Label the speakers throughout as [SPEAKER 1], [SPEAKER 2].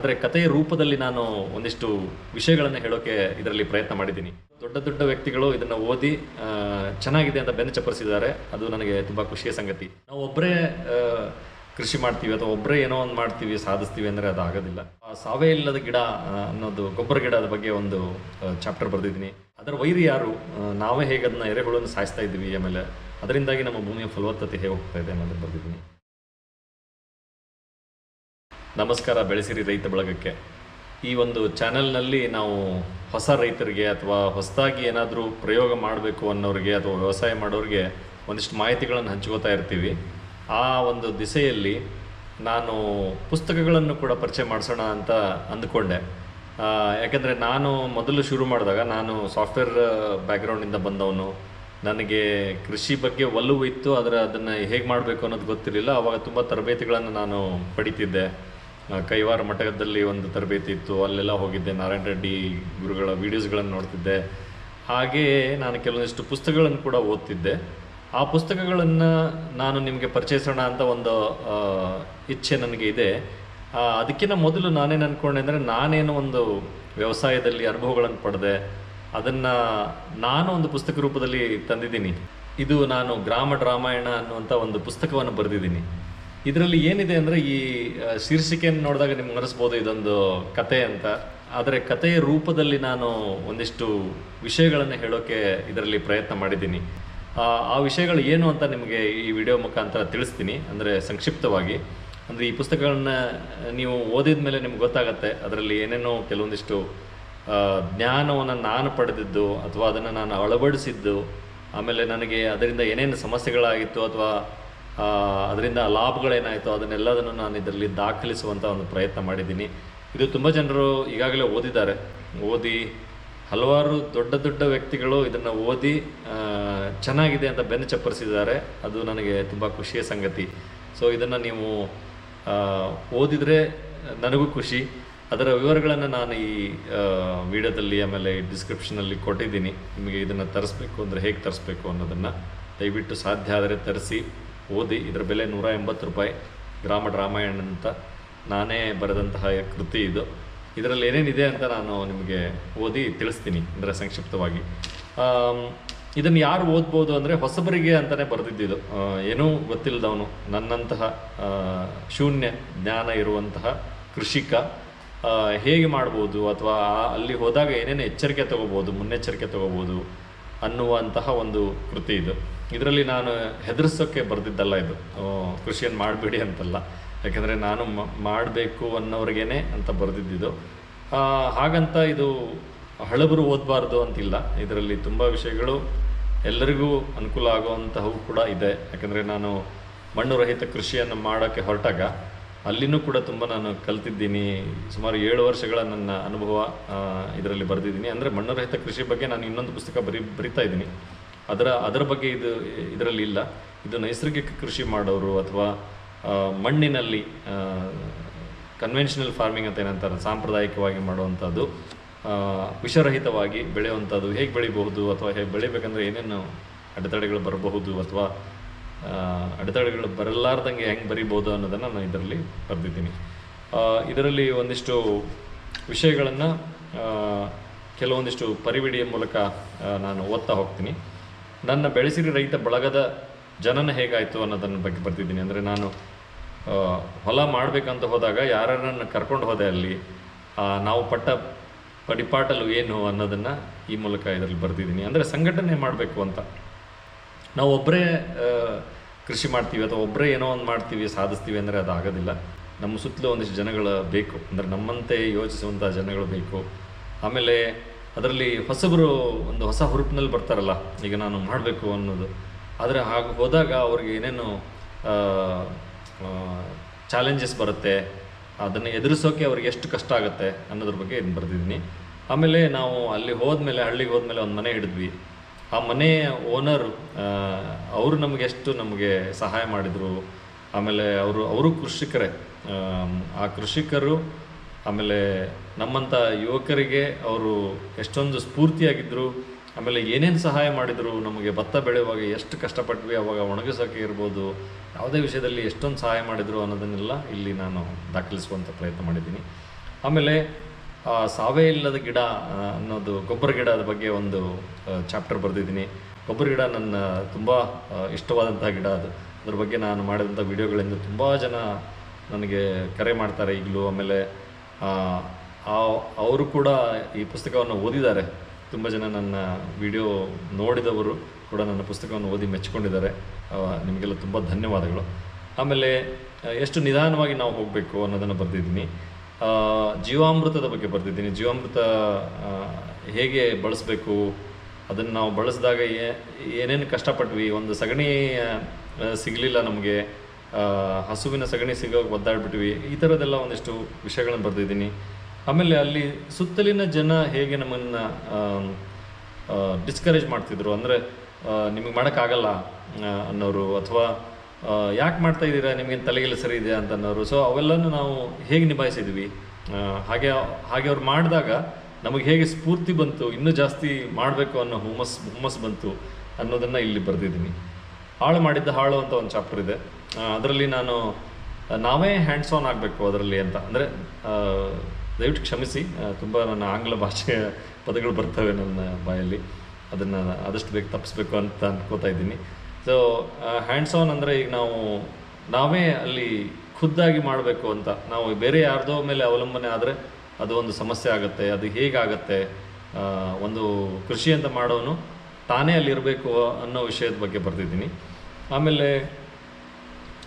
[SPEAKER 1] ಆದರೆ ಕಥೆಯ ರೂಪದಲ್ಲಿ ನಾನು ಒಂದಿಷ್ಟು ವಿಷಯಗಳನ್ನು ಹೇಳೋಕೆ ಇದರಲ್ಲಿ ಪ್ರಯತ್ನ ಮಾಡಿದ್ದೀನಿ. ದೊಡ್ಡ ದೊಡ್ಡ ವ್ಯಕ್ತಿಗಳು ಇದನ್ನು ಓದಿ ಚೆನ್ನಾಗಿದೆ ಅಂತ ಬೆನ್ನು ಚಪ್ಪರಿಸಿದ್ದಾರೆ ಅದು ನನಗೆ ತುಂಬ ಖುಷಿಯ ಸಂಗತಿ. ನಾವು ಒಬ್ಬರೇ ಕೃಷಿ ಮಾಡ್ತೀವಿ ಅಥವಾ ಒಬ್ಬರೇ ಏನೋ ಒಂದು ಮಾಡ್ತೀವಿ, ಸಾಧಿಸ್ತೀವಿ ಅಂದರೆ ಅದು ಆಗೋದಿಲ್ಲ. ಸಾವೇ ಇಲ್ಲದ ಗಿಡ ಅನ್ನೋದು ಗೊಬ್ಬರ ಗಿಡದ ಬಗ್ಗೆ ಒಂದು ಚಾಪ್ಟರ್ ಬರೆದಿದ್ದೀನಿ. ಅದರ ವೈರಿ ಯಾರು? ನಾವೇ ಹೇಗೆ ಅದನ್ನ ಎರೆಹುಳನ್ನು ಸಾಯಿಸ್ತಾ ಇದ್ದೀವಿ ಆಮೇಲೆ ಅದರಿಂದಾಗಿ ನಮ್ಮ ಭೂಮಿಯ ಫಲವತ್ತತೆ ಹೇಗೆ ಹೋಗ್ತಾ ಇದೆ ಅನ್ನೋದು ಬರೆದಿದ್ದೀನಿ. ನಮಸ್ಕಾರ ಬೆಳೆಸಿರಿ ರೈತ ಬಳಗಕ್ಕೆ. ಈ ಒಂದು ಚಾನೆಲ್ನಲ್ಲಿ ನಾವು ಹೊಸ ರೈತರಿಗೆ ಅಥವಾ ಹೊಸದಾಗಿ ಏನಾದರೂ ಪ್ರಯೋಗ ಮಾಡಬೇಕು ಅನ್ನೋರಿಗೆ ಅಥವಾ ವ್ಯವಸಾಯ ಮಾಡೋರಿಗೆ ಒಂದಿಷ್ಟು ಮಾಹಿತಿಗಳನ್ನು ಹಂಚ್ಕೋತಾ ಇರ್ತೀವಿ. ಆ ಒಂದು ದಿಸೆಯಲ್ಲಿ ನಾನು ಪುಸ್ತಕಗಳನ್ನು ಕೂಡ ಪರಿಚಯ ಮಾಡಿಸೋಣ ಅಂತ ಅಂದ್ಕೊಂಡೆ. ಯಾಕೆಂದರೆ ನಾನು ಮೊದಲು ಶುರು ಮಾಡಿದಾಗ ನಾನು ಸಾಫ್ಟ್ವೇರ್ ಬ್ಯಾಕ್ಗ್ರೌಂಡಿಂದ ಬಂದವನು. ನನಗೆ ಕೃಷಿ ಬಗ್ಗೆ ಒಲವು ಇತ್ತು, ಆದರೆ ಅದನ್ನು ಹೇಗೆ ಮಾಡಬೇಕು ಅನ್ನೋದು ಗೊತ್ತಿರಲಿಲ್ಲ. ಆವಾಗ ತುಂಬ ತರಬೇತಿಗಳನ್ನು ನಾನು ಪಡಿತಿದ್ದೆ. ಕೈವಾರ ಮಠದಲ್ಲಿ ಒಂದು ತರಬೇತಿ ಇತ್ತು. ಅಲ್ಲೆಲ್ಲ ಹೋಗಿದ್ದೆ. ನಾರಾಯಣ ರೆಡ್ಡಿ ಗುರುಗಳ ವೀಡಿಯೋಸ್ಗಳನ್ನು ನೋಡ್ತಿದ್ದೆ. ಹಾಗೆಯೇ ನಾನು ಕೆಲವೊಂದಿಷ್ಟು ಪುಸ್ತಕಗಳನ್ನು ಕೂಡ ಓದ್ತಿದ್ದೆ. ಆ ಪುಸ್ತಕಗಳನ್ನು ನಾನು ನಿಮಗೆ ಪರಿಚಯಿಸೋಣ ಅಂತ ಒಂದು ಇಚ್ಛೆ ನನಗೆ ಇದೆ. ಅದಕ್ಕಿಂತ ಮೊದಲು ನಾನೇನು ಅಂದ್ಕೊಂಡೆ ಅಂದರೆ ನಾನೇನು ಒಂದು ವ್ಯವಸಾಯದಲ್ಲಿ ಅನುಭವಗಳನ್ನು ಪಡೆದೆ. ಅದನ್ನು ನಾನು ಒಂದು ಪುಸ್ತಕ ರೂಪದಲ್ಲಿ ತಂದಿದ್ದೀನಿ. ಇದು ನಾನು ಗ್ರಾಮ ಡ್ರಾಮಾಯಣ ಅನ್ನುವಂಥ ಒಂದು ಪುಸ್ತಕವನ್ನು ಬರೆದಿದ್ದೀನಿ. ಇದರಲ್ಲಿ ಏನಿದೆ ಅಂದರೆ ಈ ಶೀರ್ಷಿಕೆಯನ್ನು ನೋಡಿದಾಗ ನಿಮ್ಗೆ ಅನಿಸ್ಬೋದು ಇದೊಂದು ಕತೆ ಅಂತ. ಆದರೆ ಕಥೆಯ ರೂಪದಲ್ಲಿ ನಾನು ಒಂದಿಷ್ಟು ವಿಷಯಗಳನ್ನು ಹೇಳೋಕ್ಕೆ ಇದರಲ್ಲಿ ಪ್ರಯತ್ನ ಮಾಡಿದ್ದೀನಿ. ಆ, ವಿಷಯಗಳು ಏನು ಅಂತ ನಿಮಗೆ ಈ ವಿಡಿಯೋ ಮುಖಾಂತರ ತಿಳಿಸ್ತೀನಿ ಅಂದರೆ ಸಂಕ್ಷಿಪ್ತವಾಗಿ. ಅಂದರೆ ಈ ಪುಸ್ತಕಗಳನ್ನ ನೀವು ಓದಿದ ಮೇಲೆ ನಿಮ್ಗೆ ಗೊತ್ತಾಗತ್ತೆ ಅದರಲ್ಲಿ ಏನೇನೋ ಕೆಲವೊಂದಿಷ್ಟು ಜ್ಞಾನವನ್ನು ನಾನು ಪಡೆದಿದ್ದು ಅಥವಾ ಅದನ್ನು ನಾನು ಅಳವಡಿಸಿದ್ದು ಆಮೇಲೆ ನನಗೆ ಅದರಿಂದ ಏನೇನು ಸಮಸ್ಯೆಗಳಾಗಿತ್ತು ಅಥವಾ ಅದರಿಂದ ಲಾಭಗಳೇನಾಯಿತು ಅದನ್ನೆಲ್ಲದನ್ನು ನಾನು ಇದರಲ್ಲಿ ದಾಖಲಿಸುವಂಥ ಒಂದು ಪ್ರಯತ್ನ ಮಾಡಿದ್ದೀನಿ. ಇದು ತುಂಬ ಜನರು ಈಗಾಗಲೇ ಓದಿದ್ದಾರೆ. ಓದಿ ಹಲವಾರು ದೊಡ್ಡ ದೊಡ್ಡ ವ್ಯಕ್ತಿಗಳು ಇದನ್ನು ಓದಿ ಚೆನ್ನಾಗಿದೆ ಅಂತ ಬೆನ್ನು ಚಪ್ಪರಿಸಿದ್ದಾರೆ. ಅದು ನನಗೆ ತುಂಬ ಖುಷಿಯ ಸಂಗತಿ. ಸೊ ಇದನ್ನು ನೀವು ಓದಿದರೆ ನನಗೂ ಖುಷಿ. ಅದರ ವಿವರಗಳನ್ನು ನಾನು ಈ ವಿಡಿಯೋದಲ್ಲಿ ಆಮೇಲೆ ಡಿಸ್ಕ್ರಿಪ್ಷನಲ್ಲಿ ಕೊಟ್ಟಿದ್ದೀನಿ. ನಿಮಗೆ ಇದನ್ನು ತರಿಸ್ಬೇಕು ಅಂದರೆ ಹೇಗೆ ತರಿಸ್ಬೇಕು ಅನ್ನೋದನ್ನು ದಯವಿಟ್ಟು ಸಾಧ್ಯ ಆದರೆ ತರಿಸಿ. ಓದಿ ಇದರ ಬೆಲೆ ನೂರ ಎಂಬತ್ತು ರೂಪಾಯಿ ಗ್ರಾಮ ರಾಮಾಯಣ ಅಂತ ನಾನೇ ಬರೆದಂತಹ ಕೃತಿ ಇದು. ಇದರಲ್ಲಿ ಏನೇನಿದೆ ಅಂತ ನಾನು ನಿಮಗೆ ಓದಿ ತಿಳಿಸ್ತೀನಿ ಅಂದರೆ ಸಂಕ್ಷಿಪ್ತವಾಗಿ. ಇದನ್ನು ಯಾರು ಓದ್ಬೋದು ಅಂದರೆ ಹೊಸಬರಿಗೆ ಅಂತಲೇ ಬರೆದಿದ್ದಿದ್ದು. ಆ, ಏನೂ ಗೊತ್ತಿಲ್ಲದವನು. ನನ್ನಂತಹ ಶೂನ್ಯ ಜ್ಞಾನ ಇರುವಂತಹ ಕೃಷಿಕ ಹೇಗೆ ಮಾಡ್ಬೋದು ಅಥವಾ ಅಲ್ಲಿ ಹೋದಾಗ ಏನೇನು ಎಚ್ಚರಿಕೆ ತೊಗೋಬೋದು ಮುನ್ನೆಚ್ಚರಿಕೆ ತಗೋಬೋದು ಅನ್ನುವಂತಹ ಒಂದು ಕೃತಿ ಇದು. ಇದರಲ್ಲಿ ನಾನು ಹೆದರ್ಸೋಕ್ಕೆ ಬರೆದಿದ್ದಲ್ಲ ಇದು. ಕೃಷಿಯನ್ನು ಮಾಡಬೇಡಿ ಅಂತಲ್ಲ. ಯಾಕೆಂದರೆ ನಾನು ಮಾಡಬೇಕು ಅನ್ನೋರಿಗೇನೆ ಅಂತ ಬರೆದಿದ್ದಿದ್ದು. ಹಾಗಂತ ಇದು ಹಳಬರು ಓದಬಾರ್ದು ಅಂತಿಲ್ಲ. ಇದರಲ್ಲಿ ತುಂಬ ವಿಷಯಗಳು ಎಲ್ಲರಿಗೂ ಅನುಕೂಲ ಆಗುವಂತಹವು ಕೂಡ ಇದೆ. ಯಾಕೆಂದರೆ ನಾನು ಮಣ್ಣು ರಹಿತ ಕೃಷಿಯನ್ನು ಮಾಡೋಕ್ಕೆ ಹೊರಟಾಗ ಅಲ್ಲಿನೂ ಕೂಡ ತುಂಬ ನಾನು ಕಲ್ತಿದ್ದೀನಿ. ಸುಮಾರು ಏಳು ವರ್ಷಗಳ ನನ್ನ ಅನುಭವ ಇದರಲ್ಲಿ ಬರೆದಿದ್ದೀನಿ. ಅಂದರೆ ಮಣ್ಣು ರಹಿತ ಕೃಷಿ ಬಗ್ಗೆ ನಾನು ಇನ್ನೊಂದು ಪುಸ್ತಕ ಬರಿ, ಬರಿತಾ ಇದ್ದೀನಿ. ಅದರ ಅದರ ಬಗ್ಗೆ ಇದು, ಇದರಲ್ಲಿ ಇಲ್ಲ. ಇದು ನೈಸರ್ಗಿಕ ಕೃಷಿ ಮಾಡೋರು ಅಥವಾ ಮಣ್ಣಿನಲ್ಲಿ ಕನ್ವೆನ್ಷನಲ್ ಫಾರ್ಮಿಂಗ್ ಅಂತ ಏನಂತಾರೆ, ಸಾಂಪ್ರದಾಯಿಕವಾಗಿ ಮಾಡುವಂಥದ್ದು ವಿಷರಹಿತವಾಗಿ ಬೆಳೆಯುವಂಥದ್ದು, ಹೇಗೆ ಬೆಳಿಬಹುದು ಅಥವಾ ಹೇಗೆ ಬೆಳಿಬೇಕಂದ್ರೆ ಏನೇನು ಅಡೆತಡೆಗಳು ಬರಬಹುದು ಅಥವಾ ಅಡೆತಡೆಗಳು ಬರಲಾರ್ದಂಗೆ ಹೆಂಗೆ ಬರಿಬೋದು ಅನ್ನೋದನ್ನು ನಾನು ಇದರಲ್ಲಿ ಬರೆದಿದ್ದೀನಿ. ಇದರಲ್ಲಿ ಒಂದಿಷ್ಟು ವಿಷಯಗಳನ್ನು ಕೆಲವೊಂದಿಷ್ಟು ಪರಿವಿಡಿಯ ಮೂಲಕ ನಾನು ಓದ್ತಾ ಹೋಗ್ತೀನಿ. ನನ್ನ ಬೆಳೆಸಿರಿ ರೈತ ಬಳಗದ ಜನನ ಹೇಗಾಯಿತು ಅನ್ನೋದನ್ನ ಬಗ್ಗೆ ಬರ್ತಿದ್ದೀನಿ ಅಂದರೆ ನಾನು ಹೊಲ ಮಾಡಬೇಕಂತ ಹೋದಾಗ ಯಾರನ್ನ ಕರ್ಕೊಂಡು ಹೋದೆ ಅಲ್ಲಿ ನಾವು ಪಟ್ಟ ಪಡಿಪಾಟಲು ಏನು ಅನ್ನೋದನ್ನು ಈ ಮೂಲಕ ಇದರಲ್ಲಿ ಬರ್ತಿದ್ದೀನಿ ಅಂದರೆ ಸಂಘಟನೆ ಮಾಡಬೇಕು ಅಂತ. ನಾವು ಒಬ್ಬರೇ ಕೃಷಿ ಮಾಡ್ತೀವಿ ಅಥವಾ ಒಬ್ಬರೇ ಏನೋ ಒಂದು ಮಾಡ್ತೀವಿ, ಸಾಧಿಸ್ತೀವಿ ಅಂದರೆ ಅದು ಆಗೋದಿಲ್ಲ. ನಮ್ಮ ಸುತ್ತಲೂ ಒಂದಿಷ್ಟು ಜನಗಳು ಬೇಕು. ಅಂದರೆ ನಮ್ಮಂತೆ ಯೋಚಿಸುವಂಥ ಜನಗಳು ಬೇಕು. ಆಮೇಲೆ ಅದರಲ್ಲಿ ಹೊಸಬರು ಒಂದು ಹೊಸ ಹುರುಪಿನಲ್ಲಿ ಬರ್ತಾರಲ್ಲ, ಈಗ ನಾನು ಮಾಡಬೇಕು ಅನ್ನೋದು. ಆದರೆ ಹಾಗೆ ಹೋದಾಗ ಅವ್ರಿಗೆ ಏನೇನು ಚಾಲೆಂಜಸ್ ಬರುತ್ತೆ, ಅದನ್ನು ಎದುರಿಸೋಕೆ ಅವ್ರಿಗೆ ಎಷ್ಟು ಕಷ್ಟ ಆಗುತ್ತೆ ಅನ್ನೋದ್ರ ಬಗ್ಗೆ ಇದನ್ನು ಬರೆದಿದ್ದೀನಿ. ಆಮೇಲೆ ನಾವು ಅಲ್ಲಿ ಹೋದ್ಮೇಲೆ, ಹಳ್ಳಿಗೆ ಹೋದ್ಮೇಲೆ ಒಂದು ಮನೆ ಹಿಡಿದ್ವಿ. ಆ ಮನೆಯ ಓನರ್ ಅವರು ನಮಗೆ ಎಷ್ಟು ನಮಗೆ ಸಹಾಯ ಮಾಡಿದರು, ಆಮೇಲೆ ಅವರು ಅವರು ಕೃಷಿಕರೇ. ಆ ಕೃಷಿಕರು, ಆಮೇಲೆ ನಮ್ಮಂಥ ಯುವಕರಿಗೆ ಅವರು ಎಷ್ಟೊಂದು ಸ್ಫೂರ್ತಿಯಾಗಿದ್ದರು ಆಮೇಲೆ ಏನೇನು ಸಹಾಯ ಮಾಡಿದರು, ನಮಗೆ ಭತ್ತ ಬೆಳೆಯುವಾಗ ಎಷ್ಟು ಕಷ್ಟಪಟ್ವಿ, ಅವಾಗ ಒಣಗಿಸೋಕೆ ಇರ್ಬೋದು, ಯಾವುದೇ ವಿಷಯದಲ್ಲಿ ಎಷ್ಟೊಂದು ಸಹಾಯ ಮಾಡಿದರು ಅನ್ನೋದನ್ನೆಲ್ಲ ಇಲ್ಲಿ ನಾನು ದಾಖಲಿಸುವಂಥ ಪ್ರಯತ್ನ ಮಾಡಿದ್ದೀನಿ. ಆಮೇಲೆ ಸಾವೇ ಇಲ್ಲದ ಗಿಡ ಅನ್ನೋದು ಗೊಬ್ಬರ ಗಿಡದ ಬಗ್ಗೆ ಒಂದು ಚಾಪ್ಟರ್ ಬರೆದಿದ್ದೀನಿ. ಗೊಬ್ಬರ ಗಿಡ ನನ್ನ ತುಂಬ ಇಷ್ಟವಾದಂಥ ಗಿಡ ಅದು. ಅದ್ರ ಬಗ್ಗೆ ನಾನು ಮಾಡಿದಂಥ ವಿಡಿಯೋಗಳಿಂದ ತುಂಬ ಜನ ನನಗೆ ಕರೆ ಮಾಡ್ತಾರೆ ಈಗಲೂ. ಆಮೇಲೆ ಅವರು ಕೂಡ ಈ ಪುಸ್ತಕವನ್ನು ಓದಿದ್ದಾರೆ. ತುಂಬ ಜನ ನನ್ನ ವಿಡಿಯೋ ನೋಡಿದವರು ಕೂಡ ನನ್ನ ಪುಸ್ತಕವನ್ನು ಓದಿ ಮೆಚ್ಚಿಕೊಂಡಿದ್ದಾರೆ ನಿಮಗೆಲ್ಲ ತುಂಬ ಧನ್ಯವಾದಗಳು. ಆಮೇಲೆ ಎಷ್ಟು ನಿಧಾನವಾಗಿ ನಾವು ಹೋಗಬೇಕು ಅನ್ನೋದನ್ನು ಬರೆದಿದ್ದೀನಿ. ಜೀವಾಮೃತದ ಬಗ್ಗೆ ಬರೆದಿದ್ದೀನಿ. ಜೀವಾಮೃತ ಹೇಗೆ ಬಳಸಬೇಕು? ಅದನ್ನು ನಾವು ಬಳಸಿದಾಗ ಏನೇನು ಕಷ್ಟಪಟ್ವಿ? ಒಂದು ಸಗಣಿ ಸಿಗಲಿಲ್ಲ ನಮಗೆ. ಹಸುವಿನ ಸಗಣಿ ಸಿಗೋಕೆ ಒದ್ದಾಡ್ಬಿಟ್ವಿ. ಈ ಥರದ್ದೆಲ್ಲ ಒಂದಿಷ್ಟು ವಿಷಯಗಳನ್ನು ಬರೆದಿದ್ದೀನಿ. ಆಮೇಲೆ ಅಲ್ಲಿ ಸುತ್ತಲಿನ ಜನ ಹೇಗೆ ನಮ್ಮನ್ನು ಡಿಸ್ಕರೇಜ್ ಮಾಡ್ತಿದ್ರು? ಅಂದರೆ ನಿಮಗೆ ಮಾಡೋಕ್ಕಾಗಲ್ಲ ಅನ್ನೋರು. ಅಥವಾ ಯಾಕೆ ಮಾಡ್ತಾ ಇದ್ದೀರಾ? ನಿಮಗೆ ತಲೆಗೆಲ್ಲ ಸರಿ ಇದೆ ಅಂತ ಅನ್ನೋರು ಸೊ ಅವೆಲ್ಲನೂ ನಾವು ಹೇಗೆ ನಿಭಾಯಿಸಿದ್ವಿ? ಹಾಗೆ ಹಾಗೆ ಅವ್ರು ಮಾಡಿದಾಗ ನಮಗೆ ಹೇಗೆ ಸ್ಫೂರ್ತಿ ಬಂತು, ಇನ್ನೂ ಜಾಸ್ತಿ ಮಾಡಬೇಕು ಅನ್ನೋ ಹುಮ್ಮಸ್ ಹುಮ್ಮಸ್ ಬಂತು ಅನ್ನೋದನ್ನು ಇಲ್ಲಿ ಬರೆದಿದ್ದೀನಿ. ಹಾಳು ಮಾಡಿದ್ದ ಹಾಳು ಅಂತ ಒಂದು ಚಾಪ್ಟರ್ ಇದೆ. ಅದರಲ್ಲಿ ನಾನು, ನಾವೇ ಹ್ಯಾಂಡ್ಸ್ ಆನ್ ಆಗಬೇಕು ಅದರಲ್ಲಿ ಅಂತ. ಅಂದರೆ ದಯವಿಟ್ಟು ಕ್ಷಮಿಸಿ. ತುಂಬ ನನ್ನ ಆಂಗ್ಲ ಭಾಷೆಯ ಪದಗಳು ಬರ್ತವೆ ನನ್ನ ಬಾಯಲ್ಲಿ. ಅದನ್ನು ಆದಷ್ಟು ಬೇಗ ತಪ್ಪಿಸ್ಬೇಕು ಅಂತ ಅಂದ್ಕೋತಾ ಇದ್ದೀನಿ. ಸೊ ಹ್ಯಾಂಡ್ಸ್ ಆನ್ ಅಂದರೆ ಈಗ ನಾವು ನಾವೇ ಅಲ್ಲಿ ಖುದ್ದಾಗಿ ಮಾಡಬೇಕು ಅಂತ. ನಾವು ಬೇರೆ ಯಾರ್ದೋ ಮೇಲೆ ಅವಲಂಬನೆ ಆದರೆ ಅದು ಒಂದು ಸಮಸ್ಯೆ ಆಗುತ್ತೆ ಅದು ಹೇಗಾಗತ್ತೆ ಒಂದು ಕೃಷಿ ಅಂತ ಮಾಡೋನು ತಾನೇ ಅಲ್ಲಿರಬೇಕು ಅನ್ನೋ ವಿಷಯದ ಬಗ್ಗೆ ಬರ್ತಿದ್ದೀನಿ ಆಮೇಲೆ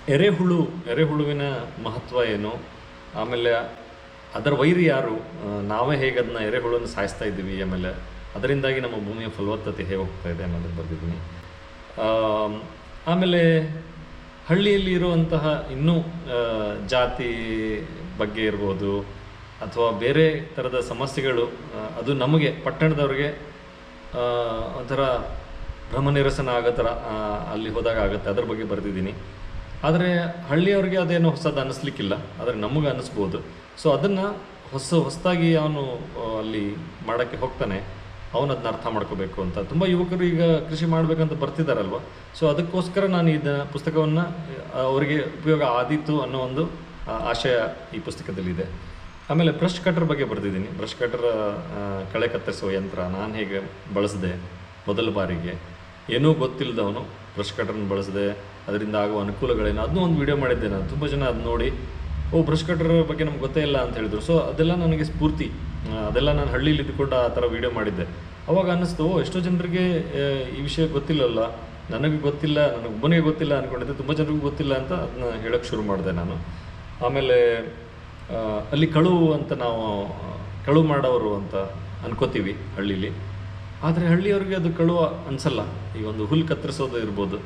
[SPEAKER 1] ಎರೆಹುಳು ಎರೆಹುಳುವಿನ ಮಹತ್ವ ಏನು? ಆಮೇಲೆ ಅದರ ವೈರಿ ಯಾರು? ನಾವೇ ಹೇಗೆ ಅದನ್ನ ಎರೆಹುಳನ್ನು ಸಾಯಿಸ್ತಾ ಇದ್ದೀವಿ ಆಮೇಲೆ ಅದರಿಂದಾಗಿ ನಮ್ಮ ಭೂಮಿಯ ಫಲವತ್ತತೆ ಹೇಗೆ ಹೋಗ್ತಾ ಇದೆ ಅನ್ನೋದಕ್ಕೆ ಬರೆದಿದ್ದೀನಿ. ಆಮ್, ಆಮೇಲೆ ಹಳ್ಳಿಯಲ್ಲಿ ಇರುವಂತಹ ಇನ್ನೂ ಜಾತಿ ಬಗ್ಗೆ ಇರ್ಬೋದು ಅಥವಾ ಬೇರೆ ಥರದ ಸಮಸ್ಯೆಗಳು ಅದು ನಮಗೆ, ಪಟ್ಟಣದವ್ರಿಗೆ ಒಂಥರ ಭ್ರಮನಿರಸನ ಆಗೋ ಥರ ಅಲ್ಲಿ ಹೋದಾಗ ಆಗುತ್ತೆ, ಅದ್ರ ಬಗ್ಗೆ ಬರೆದಿದ್ದೀನಿ. ಆದರೆ ಹಳ್ಳಿಯವ್ರಿಗೆ ಅದೇನು ಹೊಸದು ಅನ್ನಿಸ್ಲಿಕ್ಕಿಲ್ಲ ಆದರೆ ನಮಗೆ ಅನ್ನಿಸ್ಬೋದು ಸೊ ಅದನ್ನು ಹೊಸ, ಹೊಸದಾಗಿ ಅವನು ಅಲ್ಲಿ ಮಾಡೋಕ್ಕೆ ಹೋಗ್ತಾನೆ. ಅವನು ಅದನ್ನ ಅರ್ಥ ಮಾಡ್ಕೋಬೇಕು ಅಂತ. ತುಂಬ ಯುವಕರು ಈಗ ಕೃಷಿ ಮಾಡಬೇಕಂತ ಬರ್ತಿದ್ದಾರಲ್ವ ಸೊ ಅದಕ್ಕೋಸ್ಕರ ನಾನು ಈ ಪುಸ್ತಕವನ್ನು ಅವರಿಗೆ ಉಪಯೋಗ ಆದೀತು ಅನ್ನೋ ಒಂದು ಆಶಯ ಈ ಪುಸ್ತಕದಲ್ಲಿದೆ. ಆಮೇಲೆ ಬ್ರಷ್ ಕಟರ್ ಬಗ್ಗೆ ಬರೆದಿದ್ದೀನಿ. ಬ್ರಷ್ ಕಟರ್ ಕಳೆ ಕತ್ತರಿಸುವ ಯಂತ್ರ, ನಾನು ಹೇಗೆ ಬಳಸಿದೆ ಮೊದಲ ಬಾರಿಗೆ? ಏನೂ ಗೊತ್ತಿಲ್ಲದವನು ಬ್ರಷ್ ಕಟರ್ನ ಬಳಸಿದೆ, ಅದರಿಂದ ಆಗುವ ಅನುಕೂಲಗಳೇನು? ಅದನ್ನೂ ಒಂದು ವಿಡಿಯೋ ಮಾಡಿದ್ದೆ ನಾನು. ತುಂಬ ಜನ ಅದು ನೋಡಿ ಓ ಬ್ರಷ್ ಕಟರ್ ಬಗ್ಗೆ ನಮ್ಗೆ ಗೊತ್ತೇ ಇಲ್ಲ ಅಂತ ಹೇಳಿದ್ರು. ಸೊ ಅದೆಲ್ಲ ನನಗೆ ಸ್ಫೂರ್ತಿ. ಅದೆಲ್ಲ ನಾನು ಹಳ್ಳಿಲಿ ಇದ್ದುಕೊಂಡು ಆ ಥರ ವೀಡಿಯೋ ಮಾಡಿದ್ದೆ. ಅವಾಗ ಅನ್ನಿಸ್ತು ಎಷ್ಟೋ ಜನರಿಗೆ ಈ ವಿಷಯ ಗೊತ್ತಿಲ್ಲಲ್ಲ. ನನಗೆ ಗೊತ್ತಿಲ್ಲ, ನನಗೆ ಒಬ್ಬನಿಗೆ ಗೊತ್ತಿಲ್ಲ ಅಂದ್ಕೊಂಡಿದ್ದೆ ತುಂಬ ಜನರಿಗೂ ಗೊತ್ತಿಲ್ಲ ಅಂತ ಅದನ್ನ ಹೇಳೋಕ್ಕೆ ಶುರು ಮಾಡಿದೆ ನಾನು. ಆಮೇಲೆ ಅಲ್ಲಿ ಕಳುವು ಅಂತ ನಾವು ಕಳುವು ಮಾಡೋರು ಅಂತ ಅನ್ಕೋತೀವಿ ಹಳ್ಳೀಲಿ. ಆದರೆ ಹಳ್ಳಿಯವ್ರಿಗೆ ಅದು ಕಳುವ ಅನ್ಸಲ್ಲ. ಈ ಒಂದು ಹುಲ್ಲು ಕತ್ತರಿಸೋದು ಇರ್ಬೋದು.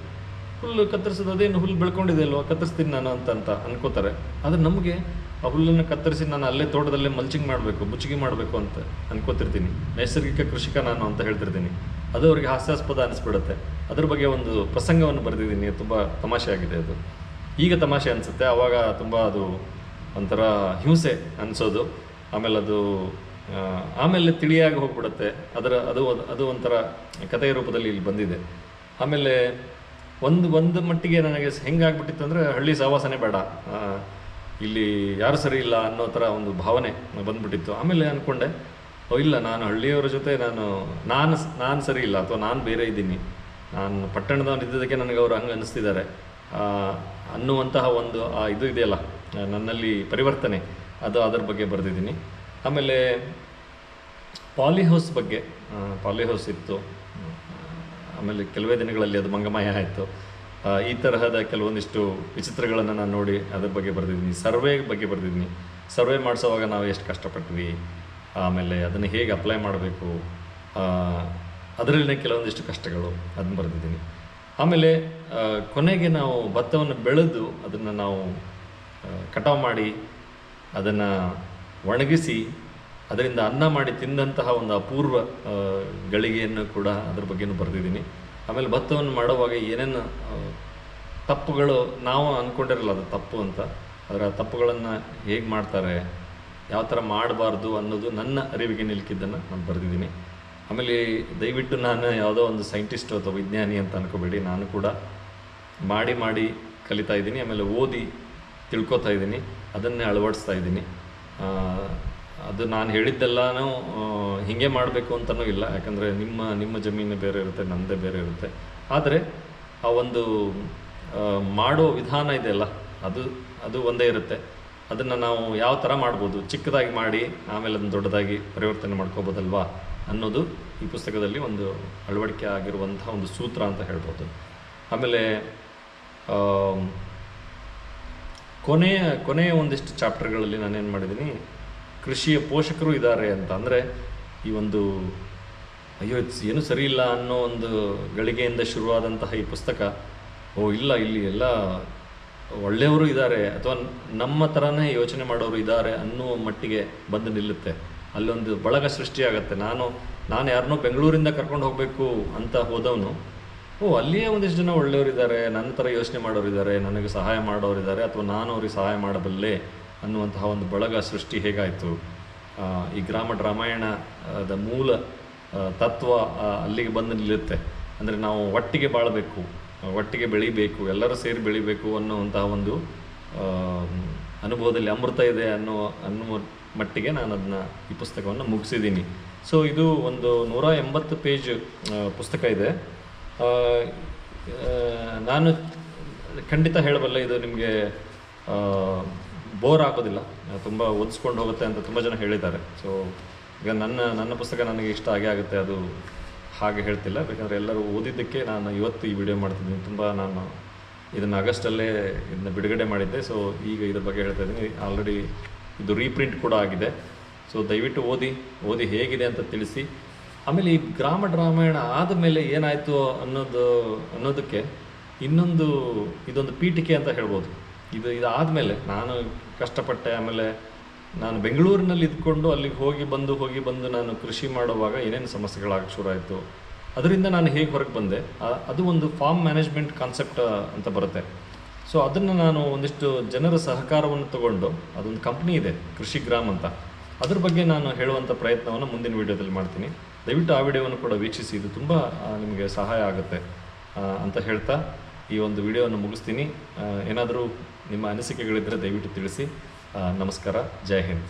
[SPEAKER 1] ಹುಲ್ಲು ಕತ್ತರಿಸೋದು ಅದೇನು ಹುಲ್ಲು ಬೆಳ್ಕೊಂಡಿದೆ ಅಲ್ವಾ? ಕತ್ತರಿಸ್ತೀನಿ ನಾನು ಅಂತ ಅಂತ ಅನ್ಕೋತಾರೆ. ಆದರೆ ನಮಗೆ ಆ ಹುಲ್ಲನ್ನು ಕತ್ತರಿಸಿ ನಾನು ಅಲ್ಲೇ ತೋಟದಲ್ಲೇ ಮಲ್ಚಿಂಗ್ ಮಾಡಬೇಕು, ಮುಚ್ಚಿಗೆ ಮಾಡಬೇಕು ಅಂತ ಅನ್ಕೋತಿರ್ತೀನಿ. ನೈಸರ್ಗಿಕ ಕೃಷಿಕ ನಾನು ಅಂತ ಹೇಳ್ತಿರ್ತೀನಿ. ಅದು ಅವ್ರಿಗೆ ಹಾಸ್ಯಾಸ್ಪದ ಅನಿಸ್ಬಿಡುತ್ತೆ. ಅದ್ರ ಬಗ್ಗೆ ಒಂದು ಪ್ರಸಂಗವನ್ನು ಬರೆದಿದ್ದೀನಿ. ತುಂಬ ತಮಾಷೆ ಆಗಿದೆ ಅದು. ಈಗ ತಮಾಷೆ ಅನಿಸುತ್ತೆ. ಆವಾಗ ತುಂಬ ಅದು ಒಂಥರ ಹಿಂಸೆ ಅನಿಸೋದು. ಆಮೇಲೆ ಅದು ಆಮೇಲೆ ತಿಳಿಯಾಗಿ ಹೋಗ್ಬಿಡುತ್ತೆ. ಅದರ, ಅದು ಅದು ಒಂಥರ ಕಥೆಯ ರೂಪದಲ್ಲಿ ಇಲ್ಲಿ ಬಂದಿದೆ. ಆಮೇಲೆ ಒಂದು ಒಂದು ಮಟ್ಟಿಗೆ ನನಗೆ ಹೆಂಗಾಗ್ಬಿಟ್ಟಿತ್ತು ಅಂದರೆ ಹಳ್ಳಿ ಸಹವಾಸನೇ ಬೇಡ. ಇಲ್ಲಿ ಯಾರು ಸರಿ ಇಲ್ಲ ಅನ್ನೋ ಥರ ಒಂದು ಭಾವನೆ ಬಂದ್ಬಿಟ್ಟಿತ್ತು. ಆಮೇಲೆ ಅಂದ್ಕೊಂಡೆ ಓ ಇಲ್ಲ, ನಾನು ಹಳ್ಳಿಯವರ ಜೊತೆ ನಾನು ನಾನು ನಾನು ಸರಿ ಇಲ್ಲ ಅಥವಾ ನಾನು ಬೇರೆ ಇದ್ದೀನಿ. ನಾನು ಪಟ್ಟಣದವ್ರು ಇದ್ದಿದ್ದಕ್ಕೆ ನನಗೆ ಅವರು ಹಂಗೆ ಅನ್ನಿಸ್ತಿದ್ದಾರೆ. ಅನ್ನುವಂತಹ ಒಂದು ಇದು ಇದೆಯಲ್ಲ ನನ್ನಲ್ಲಿ ಪರಿವರ್ತನೆ, ಅದು ಅದರ ಬಗ್ಗೆ ಬರೆದಿದ್ದೀನಿ. ಆಮೇಲೆ ಪಾಲಿಹೌಸ್ ಬಗ್ಗೆ ಪಾಲಿಹೌಸ್ ಇತ್ತು. ಆಮೇಲೆ ಕೆಲವೇ ದಿನಗಳಲ್ಲಿ ಅದು ಮಂಗಮಯ ಆಯಿತು. ಈ ತರಹದ ಕೆಲವೊಂದಿಷ್ಟು ವಿಚಿತ್ರಗಳನ್ನು ನಾನು ನೋಡಿ ಅದ್ರ ಬಗ್ಗೆ ಬರೆದಿದ್ದೀನಿ. ಸರ್ವೆ ಬಗ್ಗೆ ಬರೆದಿದ್ದೀನಿ. ಸರ್ವೆ ಮಾಡಿಸೋವಾಗ ನಾವು ಎಷ್ಟು ಕಷ್ಟಪಟ್ವಿ, ಆಮೇಲೆ ಅದನ್ನು ಹೇಗೆ ಅಪ್ಲೈ ಮಾಡಬೇಕು ಅದರಲ್ಲಿನ ಕೆಲವೊಂದಿಷ್ಟು ಕಷ್ಟಗಳು ಅದನ್ನು ಬರೆದಿದ್ದೀನಿ. ಆಮೇಲೆ ಕೊನೆಗೆ ನಾವು ಭತ್ತವನ್ನು ಬೆಳೆದು ಅದನ್ನು ನಾವು ಕಟಾವು ಮಾಡಿ ಅದನ್ನು ಒಣಗಿಸಿ ಅದರಿಂದ ಅನ್ನ ಮಾಡಿ ತಿಂದಂತಹ ಒಂದು ಅಪೂರ್ವ ಗಳಿಗೆಯನ್ನು ಕೂಡ ಅದ್ರ ಬಗ್ಗೆಯೂ ಬರೆದಿದ್ದೀನಿ. ಆಮೇಲೆ ಭತ್ತವನ್ನು ಮಾಡುವಾಗ ಏನೇನು ತಪ್ಪುಗಳು ನಾವು ಅಂದ್ಕೊಂಡಿರಲ್ಲ ಅದು ತಪ್ಪು ಅಂತ, ಅದರ ತಪ್ಪುಗಳನ್ನು ಹೇಗೆ ಮಾಡ್ತಾರೆ, ಯಾವ ಥರ ಮಾಡಬಾರ್ದು ಅನ್ನೋದು ನನ್ನ ಅರಿವಿಗೆ ನಿಲ್ಕಿದ್ದನ್ನು ನಾನು ಬರೆದಿದ್ದೀನಿ. ಆಮೇಲೆ ದಯವಿಟ್ಟು ನಾನು ಯಾವುದೋ ಒಂದು ಸೈಂಟಿಸ್ಟ್ ಅಥವಾ ವಿಜ್ಞಾನಿ ಅಂತ ಅನ್ಕೋಬೇಡಿ. ನಾನು ಕೂಡ ಮಾಡಿ ಮಾಡಿ ಕಲಿತಾ ಇದ್ದೀನಿ. ಆಮೇಲೆ ಓದಿ ತಿಳ್ಕೊತಾ ಇದ್ದೀನಿ. ಅದನ್ನೇ ಅಳವಡಿಸ್ತಾ ಇದ್ದೀನಿ. ಅದು ನಾನು ಹೇಳಿದ್ದೆಲ್ಲನೂ ಹೀಗೆ ಮಾಡಬೇಕು ಅಂತಲೂ ಇಲ್ಲ. ಯಾಕಂದರೆ ನಿಮ್ಮ ನಿಮ್ಮ ಜಮೀನು ಬೇರೆ ಇರುತ್ತೆ ನನ್ನದೇ ಬೇರೆ ಇರುತ್ತೆ. ಆದರೆ ಆ ಒಂದು ಮಾಡೋ ವಿಧಾನ ಇದೆಯಲ್ಲ ಅದು ಅದು ಒಂದೇ ಇರುತ್ತೆ. ಅದನ್ನು ನಾವು ಯಾವ ಥರ ಮಾಡ್ಬೋದು? ಚಿಕ್ಕದಾಗಿ ಮಾಡಿ ಆಮೇಲೆ ಅದನ್ನು ದೊಡ್ಡದಾಗಿ ಪರಿವರ್ತನೆ ಮಾಡ್ಕೋಬೋದಲ್ವಾ ಅನ್ನೋದು ಈ ಪುಸ್ತಕದಲ್ಲಿ ಒಂದು ಅಳವಡಿಕೆ ಆಗಿರುವಂಥ ಒಂದು ಸೂತ್ರ ಅಂತ ಹೇಳ್ಬೋದು. ಆಮೇಲೆ ಆಮ್, ಕೊನೆಯ ಕೊನೆಯ ಒಂದಿಷ್ಟು ಚಾಪ್ಟರ್ಗಳಲ್ಲಿ ನಾನೇನು ಮಾಡಿದ್ದೀನಿ ಕೃಷಿಯ ಪೋಷಕರು ಇದ್ದಾರೆ ಅಂತ. ಅಂದರೆ ಈ ಒಂದು, ಅಯ್ಯೋ ಏನು ಸರಿ ಇಲ್ಲ ಅನ್ನೋ ಒಂದು ಗಳಿಗೆಯಿಂದ ಶುರುವಾದಂತಹ ಈ ಪುಸ್ತಕ, ಓ, ಇಲ್ಲ, ಇಲ್ಲಿ ಎಲ್ಲ ಒಳ್ಳೆಯವರು ಇದ್ದಾರೆ, ಅಥವಾ ನಮ್ಮ ಥರನೇ ಯೋಚನೆ ಮಾಡೋರು ಇದ್ದಾರೆ ಅನ್ನೋ ಮಟ್ಟಿಗೆ ಬಂದು ನಿಲ್ಲುತ್ತೆ. ಅಲ್ಲೊಂದು ಬಳಗ ಸೃಷ್ಟಿಯಾಗತ್ತೆ. ನಾನು ನಾನು ಯಾರನ್ನೋ ಬೆಂಗಳೂರಿಂದ ಕರ್ಕೊಂಡು ಹೋಗಬೇಕು ಅಂತ ಹೋದವನು, ಓ, ಅಲ್ಲಿಯೇ ಒಂದಿಷ್ಟು ಜನ ಒಳ್ಳೆಯವರಿದ್ದಾರೆ, ನನ್ನ ಥರ ಯೋಚನೆ ಮಾಡೋರಿದ್ದಾರೆ, ನನಗೆ ಸಹಾಯ ಮಾಡೋರಿದ್ದಾರೆ, ಅಥವಾ ನಾನು ಅವ್ರಿಗೆ ಸಹಾಯ ಮಾಡಬಲ್ಲೆ ಅನ್ನುವಂತಹ ಒಂದು ಬಳಗ ಸೃಷ್ಟಿ ಹೇಗಾಯಿತು? ಈ ಗ್ರಾಮ ರಾಮಾಯಣದ ಮೂಲ ತತ್ವ ಅಲ್ಲಿಗೆ ಬಂದು ನಿಲ್ಲುತ್ತೆ. ಅಂದರೆ ನಾವು ಒಟ್ಟಿಗೆ ಬಾಳಬೇಕು, ಒಟ್ಟಿಗೆ ಬೆಳಿಬೇಕು, ಎಲ್ಲರೂ ಸೇರಿ ಬೆಳಿಬೇಕು ಅನ್ನುವಂತಹ ಒಂದು ಅನುಭವದಲ್ಲಿ ಅಮೃತ ಇದೆ ಅನ್ನೋ, ಅನ್ನುವ ಮಟ್ಟಿಗೆ ನಾನು ಅದನ್ನ ಈ ಪುಸ್ತಕವನ್ನು ಮುಗಿಸಿದ್ದೀನಿ. ಸೊ ಇದು ಒಂದು ನೂರ ಎಂಬತ್ತು ಪೇಜ್ ಪುಸ್ತಕ ಇದೆ. ನಾನು ಖಂಡಿತ ಹೇಳಬಲ್ಲ ಇದು ನಿಮಗೆ ಬೋರ್ ಆಗೋದಿಲ್ಲ. ತುಂಬ ಓದಿಸ್ಕೊಂಡು ಹೋಗುತ್ತೆ ಅಂತ ತುಂಬ ಜನ ಹೇಳಿದ್ದಾರೆ. ಸೊ ಈಗ ನನ್ನ ನನ್ನ ಪುಸ್ತಕ ನನಗೆ ಇಷ್ಟ ಆಗೇ ಆಗುತ್ತೆ, ಅದು ಹಾಗೆ ಹೇಳ್ತಿಲ್ಲ. ಬೇಕಂದರೆ ಎಲ್ಲರೂ ಓದಿದ್ದಕ್ಕೆ ನಾನು ಇವತ್ತು ಈ ವಿಡಿಯೋ ಮಾಡ್ತಿದ್ದೀನಿ. ತುಂಬ ನಾನು ಇದನ್ನು ಆಗಸ್ಟಲ್ಲೇ ಇದನ್ನ ಬಿಡುಗಡೆ ಮಾಡಿದ್ದೆ. ಸೊ ಈಗ ಇದ್ರ ಬಗ್ಗೆ ಹೇಳ್ತಾ ಇದ್ದೀನಿ. ಆಲ್ರೆಡಿ ಇದು ರೀಪ್ರಿಂಟ್ ಕೂಡ ಆಗಿದೆ. ಸೊ ದಯವಿಟ್ಟು ಓದಿ ಓದಿ ಹೇಗಿದೆ ಅಂತ ತಿಳಿಸಿ. ಆಮೇಲೆ ಈ ಗ್ರಾಮ ರಾಮಾಯಣ ಆದಮೇಲೆ ಏನಾಯಿತು ಅನ್ನೋದು, ಅನ್ನೋದಕ್ಕೆ ಇನ್ನೊಂದು, ಇದೊಂದು ಪೀಠಿಕೆ ಅಂತ ಹೇಳ್ಬೋದು. ಇದು ಇದಾದಮೇಲೆ ನಾನು ಕಷ್ಟಪಟ್ಟೆ, ಆಮೇಲೆ ನಾನು ಬೆಂಗಳೂರಿನಲ್ಲಿ ಇದ್ಕೊಂಡು ಅಲ್ಲಿಗೆ ಹೋಗಿ ಬಂದು ಹೋಗಿ ಬಂದು ನಾನು ಕೃಷಿ ಮಾಡುವಾಗ ಏನೇನು ಸಮಸ್ಯೆಗಳಾಗಕ್ಕೆ ಶುರು ಆಯಿತು ಅದರಿಂದ ನಾನು ಹೇಗೆ ಹೊರಗೆ ಬಂದೆ ಅದು ಒಂದು ಫಾರ್ಮ್ ಮ್ಯಾನೇಜ್ಮೆಂಟ್ ಕಾನ್ಸೆಪ್ಟ್ ಅಂತ ಬರುತ್ತೆ. ಸೊ ಅದನ್ನು ನಾನು ಒಂದಿಷ್ಟು ಜನರ ಸಹಕಾರವನ್ನು ತಗೊಂಡು, ಅದೊಂದು ಕಂಪ್ನಿ ಇದೆ, ಕೃಷಿ ಗ್ರಾಮ್ ಅಂತ. ಅದ್ರ ಬಗ್ಗೆ ನಾನು ಹೇಳುವಂಥ ಪ್ರಯತ್ನವನ್ನು ಮುಂದಿನ ವಿಡಿಯೋದಲ್ಲಿ ಮಾಡ್ತೀನಿ. ದಯವಿಟ್ಟು ಆ ವಿಡಿಯೋವನ್ನು ಕೂಡ ವೀಕ್ಷಿಸಿ, ಇದು ತುಂಬ ನಿಮಗೆ ಸಹಾಯ ಆಗುತ್ತೆ ಅಂತ ಹೇಳ್ತಾ ಈ ಒಂದು ವಿಡಿಯೋವನ್ನು ಮುಗಿಸ್ತೀನಿ. ಏನಾದರೂ ನಿಮ್ಮ ಅನಿಸಿಕೆಗಳಿದ್ದರೆ ದಯವಿಟ್ಟು ತಿಳಿಸಿ. ನಮಸ್ಕಾರ. ಜೈ ಹಿಂದ್.